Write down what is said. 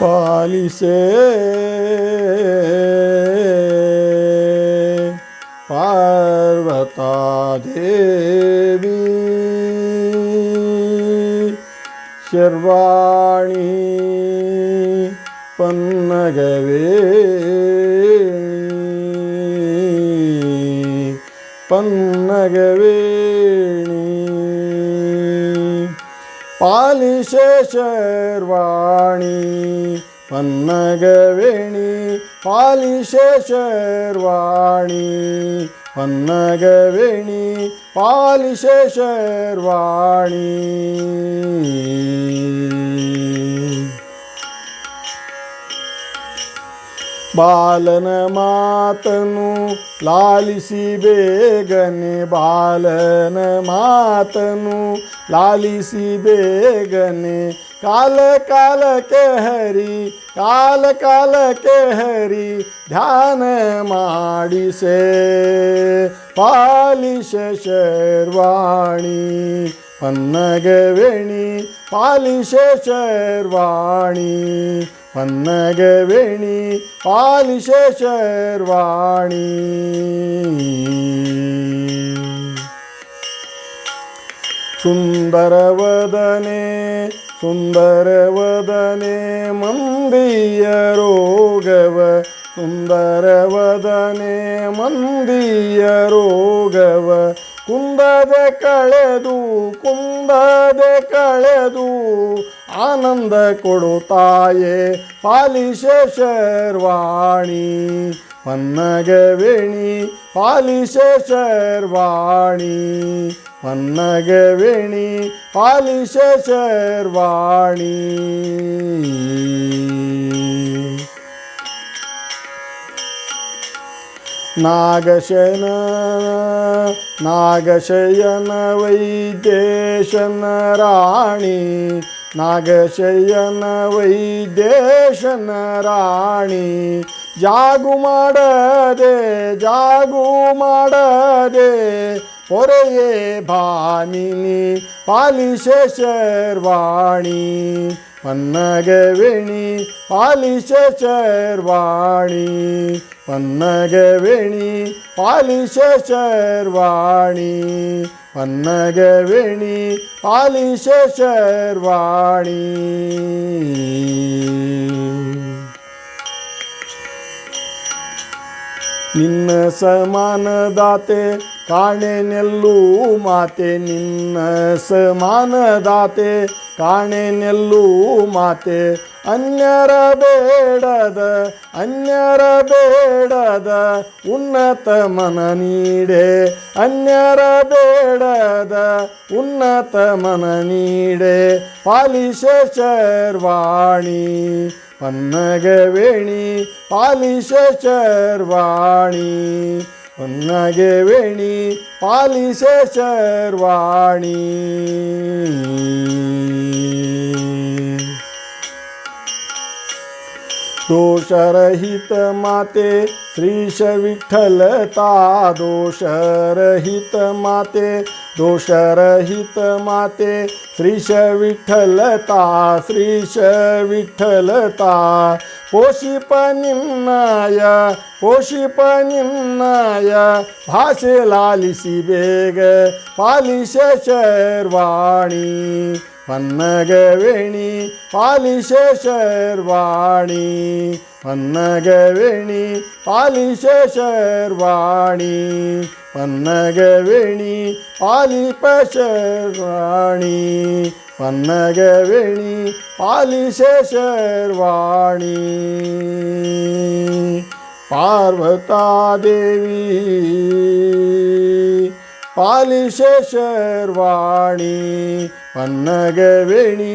ಪಾಲಿಸೆ. ಪಾರ್ವತಾದೇವಿ. ಶರ್ವಾಣಿ ಪನ್ನಗವೇ. ಪನ್ನಗವೇಣಿ பாலிசேஷர்வாணி பன்னகவேணி பாலிசேஷர்வாணி பன்னகவேணி பாலிசேஷர்வாணி ಬಾಲನ ಮಾತನು ಲಾಲಿಸಿ ಬೇಗನೆ, ಬಾಲನ ಮಾತನು ಲಾಲಿಸಿ ಬೇಗನೆ, ಕಾಲ ಕಾಲಕ್ಕೆ ಹರಿ, ಕಾಲ ಕಾಲಕ್ಕೆ ಹರಿ, ಧ್ಯಾನ ಮಾಡಿಸೆ, ಪಾಲಿಶ ಶರ್ವಾಣಿ. பன்னகவேணி பாலிசேஷர்வாணி பன்னகவேணி பாலிசேஷர்வாணி சுந்தரவதனே சுந்தரவதனே மந்திய ரோகவ. சுந்தரவதனே மந்திய ரோகவ. குந்த ಕುಂದದೆ ಕಳೆದು ಕುಂಬದ ಕಳೆದು ಆನಂದ ಕೊಡುತ್ತಾಯೆ ಪಾಲಿಶ ಶರ್ವಾಣಿ. ಪನ್ನಗವೇಣಿ ಪಾಲಿಶ ಶರ್ವಾಣಿ. ಪನ್ನಗವೇಣಿ ಪಾಲಿಶ ಶರ್ವಾಣಿ. ನಾಗಶಯನ ನಾಗಶಯನ ವೈದೇಶನ ರಾಣಿ ನಾಗಶಯನ ವೈದೇಶನ ರಾಣಿ ಜಾಗು ಮಾಡದೆ ಜಾಗು ಮಾಡದೆ ಹೊರೆಯೇ ಭಾಮಿನಿ ಪಾಲಿಶ ಶರ್ವಾಣಿ ಪನ್ನಗವೇಣಿ ಪಾಲಿಶ ಶರ್ವಾಣಿ ಪನ್ನಗವೇಣಿ ಪಾಲಿಶ ಶರ್ವಾಣಿ ಪನ್ನಗವೇಣಿ ಪಾಲಿಶ ಶರ್ವಾಣಿ ನಿನ್ನ ಸಮಾನದಾತೆ ಕಾಣೆನೆಲ್ಲೂ ಮಾತೆ ನಿನ್ನ ಸಮಾನದಾತೆ. ಕಾಣೆನೆಲ್ಲೂ ಮಾತೆ, ಅನ್ಯರ ಬೇಡದ ಅನ್ಯರ ಬೇಡದ, ಉನ್ನತ ಮನ ನೀಡೆ. ಅನ್ಯರ ಬೇಡದ, ಉನ್ನತ ಮನ ನೀಡೆ. ಪಾಲಿಶ ಶರ್ವಾಣಿ ಪನ್ನಗವೇಣಿ ಪಾಲಿಶ ಶರ್ವಾಣಿ. पन्नागे वेणी पालिसे सर्वाणी शरहित माते श्रीश विठ्ठलता दोषरहित माते दोषरहित माते श्रीश विठ्ठलता श्रीश विठ्ठलता पोषिपनिम्नाय पोषिपनिम्नाय भाषे लालिसि बेग पालिश शर्वाणी पन्नगवेणी पालिश शर्वाणी। பன்னகவேணி ஆலிசேஷர் வாணி பன்னகவேணி ஆலிபேஷர் வாணி பன்னகவேணி ஆலிசேஷர் வாணி பார்வதாதேவி பாலிசேஷர் வாணி பன்னகவேணி